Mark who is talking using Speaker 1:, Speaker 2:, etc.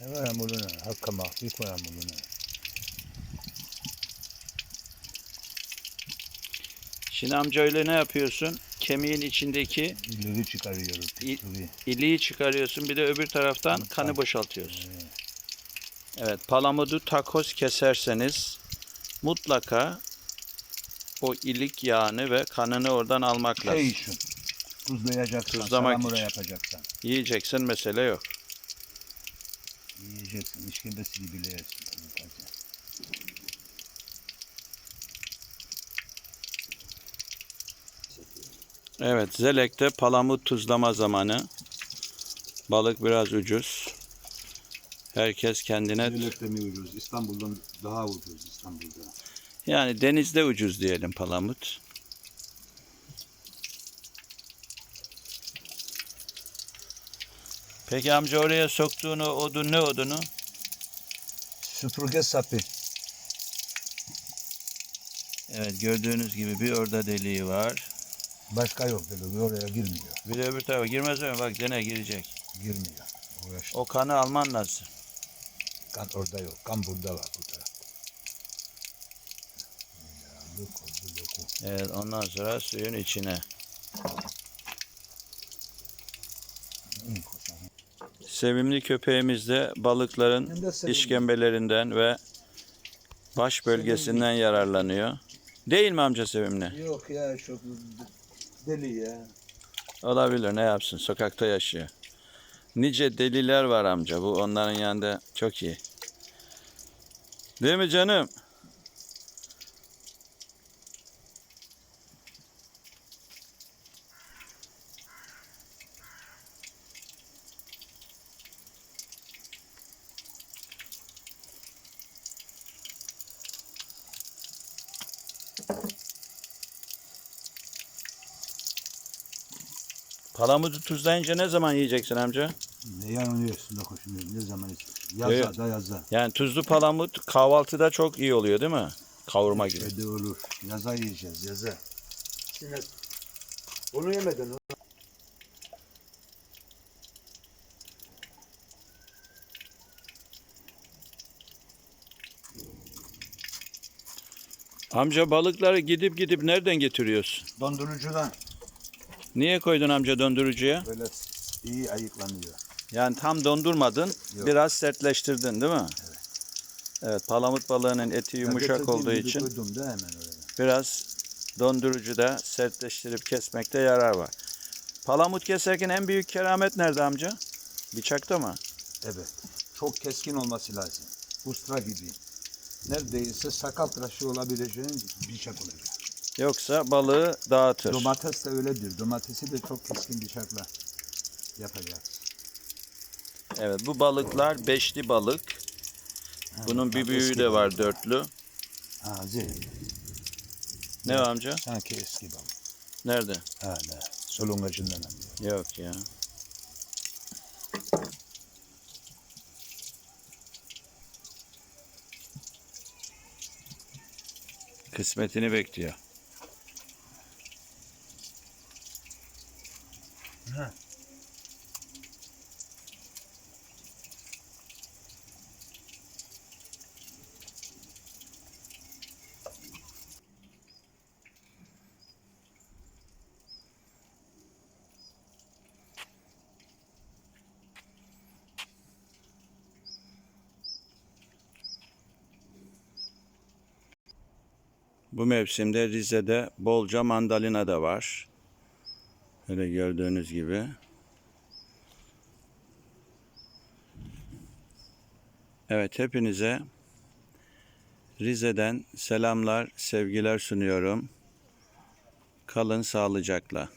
Speaker 1: Wala muluna. Hakka mahfik wala muluna.
Speaker 2: Şimdi amca öyle ne yapıyorsun? Kemiğin içindeki
Speaker 1: İleri çıkarıyoruz.
Speaker 2: İ-
Speaker 1: Pisliği.
Speaker 2: iliği çıkarıyorsun bir de öbür taraftan kanı boşaltıyorsun. Evet palamudu takoz keserseniz mutlaka o ilik yağını ve kanını oradan almak lazım.
Speaker 1: Şey için. Tuzlayacaksan,
Speaker 2: Tuzlamak
Speaker 1: salamura
Speaker 2: için.
Speaker 1: yapacaksan.
Speaker 2: Yiyeceksin mesele yok.
Speaker 1: Yiyeceksin. İşkembesini bile yersin.
Speaker 2: Evet Zelek'te palamut tuzlama zamanı. Balık biraz ucuz. Herkes kendine
Speaker 1: Devlette mi ucuz? İstanbul'dan daha ucuz İstanbul'da.
Speaker 2: yani denizde ucuz diyelim palamut. Peki amca oraya soktuğun o odun ne odunu?
Speaker 1: Süpürge sapı.
Speaker 2: Evet gördüğünüz gibi bir orada deliği var.
Speaker 1: Başka yok dedi. Oraya girmiyor.
Speaker 2: Bir de öbür tarafa girmez mi? Bak dene girecek.
Speaker 1: Girmiyor. Uğraş.
Speaker 2: O kanı alman lazım.
Speaker 1: Kan orada yok. Kan burada var bu tarafta.
Speaker 2: Evet ondan sonra suyun içine.
Speaker 1: İyi koşan.
Speaker 2: Sevimli köpeğimiz de balıkların
Speaker 1: de sevimli.
Speaker 2: işkembelerinden ve baş bölgesinden yararlanıyor. Değil mi amca sevimli?
Speaker 1: Yok ya çok deli ya.
Speaker 2: Olabilir ne yapsın sokakta yaşıyor. Nice deliler var amca bu onların yanında çok iyi. Değil mi canım? Palamudu tuzlayınca ne zaman yiyeceksin amca?
Speaker 1: Ne yanılıyorsun da koşun ne zaman istiyorsun?
Speaker 2: Evet.
Speaker 1: Yaza da yaza.
Speaker 2: Yani tuzlu palamut kahvaltıda çok iyi oluyor değil mi? Kavurma gibi.
Speaker 1: Öde olur. Yaza yiyeceğiz yaza. Sinek. Onu yemedin.
Speaker 2: Amca balıkları gidip gidip nereden getiriyorsun?
Speaker 1: Dondurucudan
Speaker 2: Niye koydun amca dondurucuya?
Speaker 1: böyle iyi ayıklanıyor.
Speaker 2: Yani tam dondurmadın,
Speaker 1: Yok.
Speaker 2: biraz sertleştirdin değil mi? Evet. palamut balığının eti yumuşak olduğu için
Speaker 1: Koydum da hemen oraya.
Speaker 2: biraz dondurucuda sertleştirip kesmekte yarar var. Palamut keserken en büyük keramet nerede amca? Bıçakta mı?
Speaker 1: Evet. Çok keskin olması lazım. Ustra gibi. Neredeyse sakal tıraşı olabileceğin bıçak olacak.
Speaker 2: Yoksa balığı dağıtır.
Speaker 1: Domates de öyledir. Domatesi de çok keskin bıçakla yapacağız.
Speaker 2: Evet bu balıklar beşli balık. Bunun bir büyüğü de var dörtlü.
Speaker 1: Ha zil.
Speaker 2: Ne o amca?
Speaker 1: Sanki eski balık.
Speaker 2: Nerede?
Speaker 1: Ha ne. Solungacından.
Speaker 2: Yok ya. Kısmetini bekliyor.
Speaker 1: Ha.
Speaker 2: Bu mevsimde Rize'de bolca mandalina da var. Öyle gördüğünüz gibi. Evet hepinize Rize'den selamlar, sevgiler sunuyorum. Kalın sağlıcakla.